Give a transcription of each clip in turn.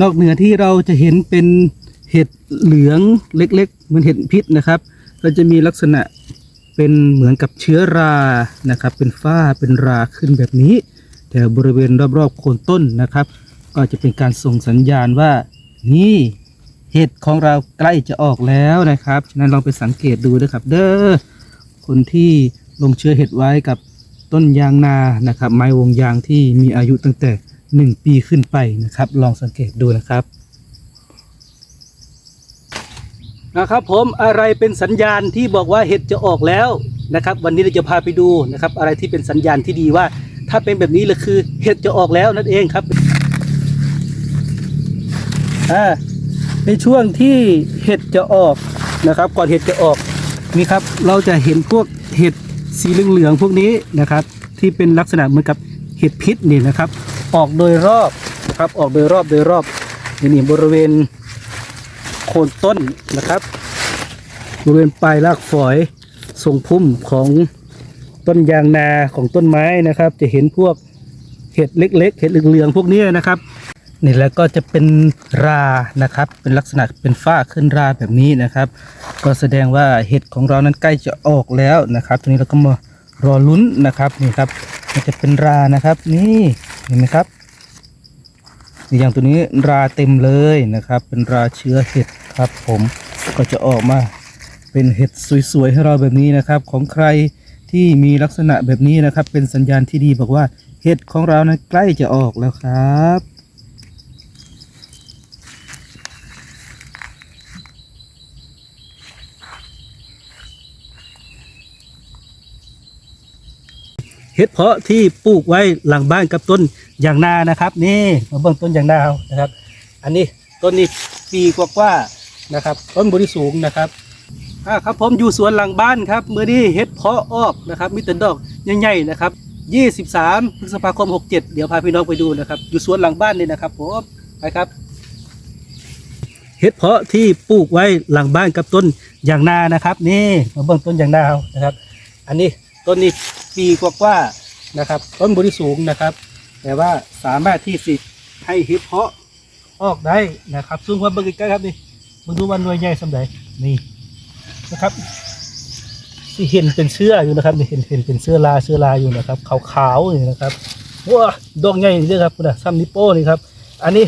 นอกเหนือที่เราจะเห็นเป็นเห็ดเหลืองเล็กๆ เหมือนเห็ดพิษนะครับ ก็จะมีลักษณะเป็นเหมือนกับเชื้อรานะครับ เป็นฝ้าเป็นราขึ้นแบบนี้แถวบริเวณรอบๆโคนต้นนะครับ ก็จะเป็นการส่งสัญญาณว่า นี่เห็ดของเราใกล้จะออกแล้วนะครับฉะนั้นลองไปสังเกตดูนะครับ เด้อคนที่ลงเชื้อเห็ดไว้กับต้นยางนานะครับ ไม้วงยางที่มีอายุตั้งแต่ 1ปีขึ้นไปนะครับ ลองสังเกตดูนะครับนะครับผมอะไรเป็นสัญญาณที่บอกว่าเห็ดจะออกแล้วนะครับ วันนี้เราจะพาไปดูนะครับ อะไรที่เป็นสัญญาณที่ดีว่า ถ้าเป็นแบบนี้เลยคือเห็ดจะออกแล้วนั่นเองครับอ่าในช่วงที่เห็ดจะออกนะครับ ก่อนเห็ดจะออกนี่ครับ เราจะเห็นพวกเห็ดสีเหลืองๆพวกนี้นะครับ ที่เป็นลักษณะเหมือนกับเห็ดพิษนี่นะครับ ออกโดยรอบนะครับออกโดยรอบโดยรอบนี่นี่บริเวณโคนต้นนะครับ บริเวณปลายรากฝอยทรงพุ่มของต้นยางนาของต้นไม้นะครับ จะเห็นพวกเห็ดเล็ก ๆ เห็ดเหลืองๆพวกนี้นะครับนี่แล้วก็จะเป็นรานะครับ เป็นลักษณะเป็นฝ้าขึ้นราแบบนี้นะครับ ก็แสดงว่าเห็ดของเรานั้นใกล้จะออกแล้วนะครับทีนี้เราก็มารอลุ้นนะครับนี่ครับมันจะเป็นรานะครับ นี่ เห็นไหมครับอย่างตัวนี้ราเต็มเลยนะครับ เป็นราเชื้อเห็ดครับ ผมก็จะออกมาเป็นเห็ดสวยๆให้เราแบบนี้นะครับ ของใครที่มีลักษณะแบบนี้นะครับ เป็นสัญญาณที่ดีบอกว่าเห็ดของเรานะใกล้จะออกแล้วครับ เห็ดเพาะที่ปลูกไว้หลังบ้านกับต้นยางนานะครับ นี่มาเบิ่งต้นยางนานะครับ อันนี้ต้นนี้ปีกว่าๆนะครับ ต้นบริสูงนะครับอ่าครับผมอยู่สวนหลังบ้านครับเมื่อนี้เห็ดเพาะออกนะครับมีแต่ดอกใหญ่ๆนะครับ 23พฤษภาคม 67 เดี๋ยวพาพี่น้องไปดูนะครับ อยู่สวนหลังบ้านนี่นะครับผมไปครับเห็ดเพาะที่ปลูกไว้หลังบ้านกับต้นยางนานะครับ นี่มาเบิ่งต้นยางนาเอานะครับ อันนี้ ต้นนี้ปีกว่าๆนะครับ ต้นบริสูงนะครับ แต่ว่าสามารถที่สิให้เห็ดเพาะออกได้นะครับซึ่งว่าเบิ่งใกล้ครับนี่มาดูวันหน่วยใหญ่สำใดนี่นะครับที่เห็นเป็นเสื้ออยู่นะครับนี่เห็นเห็นเป็นเสื้อลาเสื้อลาอยู่นะครับขาวๆนี่นะครับว้าดอกใหญ่นี่เด้อครับคุณนะซ้ำนิโป้นี่ครับ อันนี้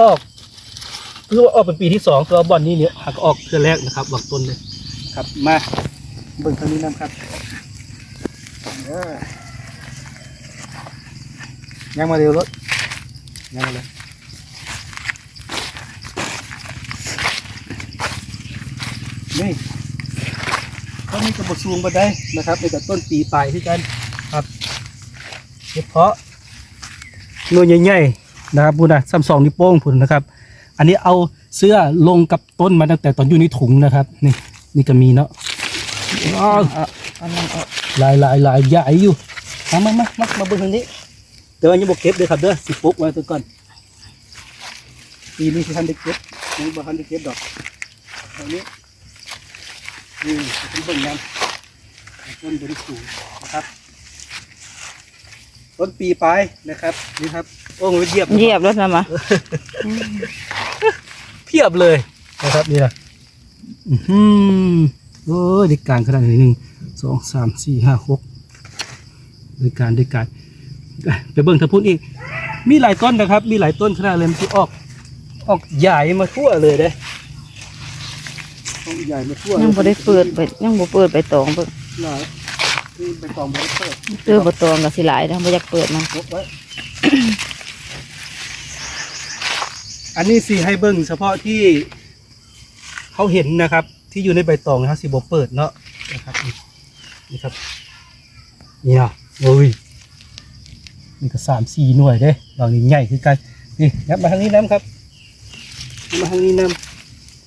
ออกคือว่าออกเป็นปีที่สองตัวบอลนี้เนี่ยหากออกเทือแรกนะครับบางต้นเลยครับมาเบิ่งทางนี้นะครับ ยังมาเร็วรถยังมาเลยนี่เขามีกระบอกซูงมาได้นะครับในแต่ต้นปีปลายที่กันครับเฉพาะหน่วยใหญ่ๆนะครับพูดนะซัมซองนิ้วโป้งพูดนะครับ อันนี้เอาเสื้อลงกับต้นมาตั้งแต่ตอนอยู่ในถุงนะครับ นี่นี่ก็มีเนาะ อ้าวอันนั้นเอาหลายหลายหลายใหญ่อยู่มามามามามาเบิ่งทางนี้เดี๋ยวยังบอกเก็บเด้อครับเด้อสิปุ๊กไว้ตัวก่อนปีนี้สิทันได้เก็บยังบ่ทันได้เก็บดอกตอนนี้นี่เป็นเบิ่งน้ำต้นบริสุทธิ์นะครับต้นปีปลายนะครับนี่ครับโอ้โหเหยียบเหยียบรถนะมาเพียบเลยนะครับนี่นะอือหือโอ้ยได้การขนาดนี้หนึ่ง สองสามสี่ห้าหกได้การได้การอะไปเบิ่งทะพุนอีก มีหลายต้นนะครับ มีหลายต้นขนาดเลยมันที่ออก ออกใหญ่มาทั่วเลยเด้ออกใหญ่มาทั่วยังบ่ได้เปิดไปยังบ่เปิดไปตองเบิ่งหลายนี่เป็นกองบริเตอร์เจอบ่ตองก็สิหลายนะบ่อยากเปิดมันลบไว้อันนี้สิให้เบิ่งเฉพาะที่เขาเห็นนะครับ ที่อยู่ในใบตองนะครับสิบเปิดเนาะนะครับ นี่นี่ครับ นี่นะโอ้ยนี่ก็สามสี่หน่วยเด้ดอกนี้ใหญ่คือกันนี่ยับมาทางนี้น้ำครับยับมาทางนี้น้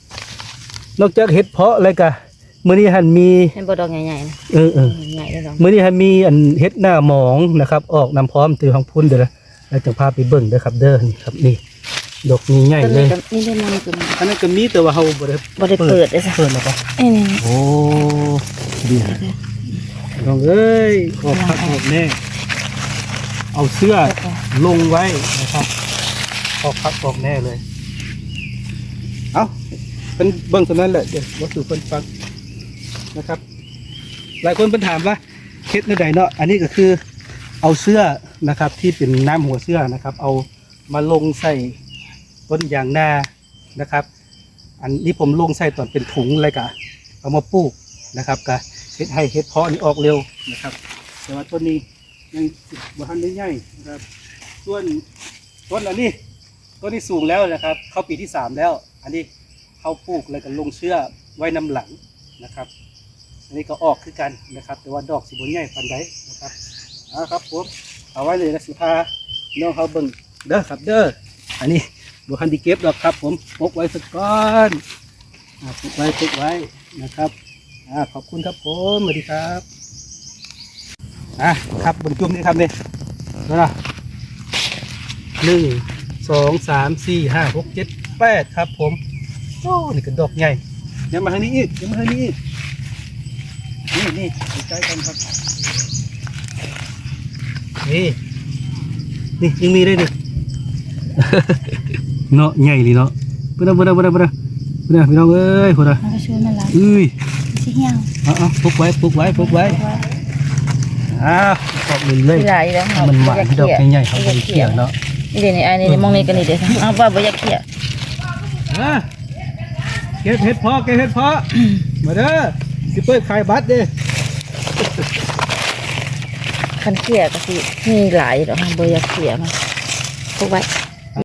ำนอกจากเห็ดเพาะอะไรกะมื่อนี้หันมีเห็นบ่ดอกใหญ่ๆนะเออเออใหญ่เลยดอกมื่อนี้ให้มีอันเฮ็ดหน้าหมองนะครับ ออกนำพร้อมตือของพุ่นเด้อนะแล้วจะพาไปเบิ่งเด้อครับ เด้อนี่ครับนี่ดอกนี้ใหญ่ต้นเลนี้ยก็นี่ได้มันคืออันนั้นก็มีแต่ว่าเฮาบ่ได้บ่ได้เปิดเลยจ้ะเปิดแล้วก็เอ้ยนี่โอ้ดีฮะ น้องเอ้ยออกพักออกแน่เอาเสื้อลงไว้นะครับออกพักออกแน่เลย เอาเป็นเบิ้องตัวนั้นแหละเดี๋ยววัตถุเพิ่นฟังนะครับ หลายคนเพิ่นถามว่าเฮ็ดในใดเนาะอันนี้ก็คือเอาเสื้อนะครับที่เป็นน้ำหัวเสื้อนะครับ เอามาลงใส่ต้นยางนานะครับ อันนี้ผมลงใส่ตอนเป็นถุงเลยกะเอามาปลูกนะครับกะ เฮ็ดให้เฮ็ดเพาะนี่ออกเร็วนะครับ แต่ว่าต้นนี้ยังบ่ทันได้ใหญ่นะครับส่วนต้นอันนี้ต้นนี้สูงแล้วนะครับ เข้าปีที่สามแล้ว อันนี้เข้าปลูกแล้วก็ลงเชื่อไว้น้ำหลังนะครับ อันนี้ก็ออกคือกันนะครับ แต่ว่าดอกสิบนใหญ่ปันใดนะครับเอาครับผมเอาไว้เลยนะสิพาน้องเขาเบิ่งเด้อครับเด้ออันนี้บุคันดีเก็บดอกครับ ผมปกไว้สักก้อนอ่าปกไว้ปกไว้นะครับ อ่าขอบคุณครับผมสวัสดีครับอะครับเบนจุ่มนี่ครับเนี่ยนะหนึ่งสองสามสี่ห้าหกเจ็ดแปดครับ ผมโอ้นี่ก็ดอกใหญ่ยังมาทางนี้อีกยังมาทางนี้อีกนี่นี่ใกล้ๆกันครับนี่นี่ยังมีได้ดิเนาะใหญ่เลยเนาะเพื่อนเพื่อนเพื่อนเพื่อนเพื่อนพี่น้องเอ้ยพวกเรามันก็ช่วยมันละเอ้ย สิเหี่ยวเอาเอาปลุกไว้ปลุกไว้ปลุกไว้อ้าวขอบคุณเลยสิหลายแล้วมันหวานดอกใหญ่ๆเขาเป็นเขียวเนาะนี่เดี๋ยวนี้อันนี้มองนี่กันนี่เดี๋ยวเอาว่าบ่อยากเขี่ยอะเก็บเห็ดเพาะเก็บเห็ดเพาะมาเด้อสิเปิดขายบัตรเด้คันเขี่ยก็สิมีหลายดอกบ่อยากเขี่ยมันพวกไว้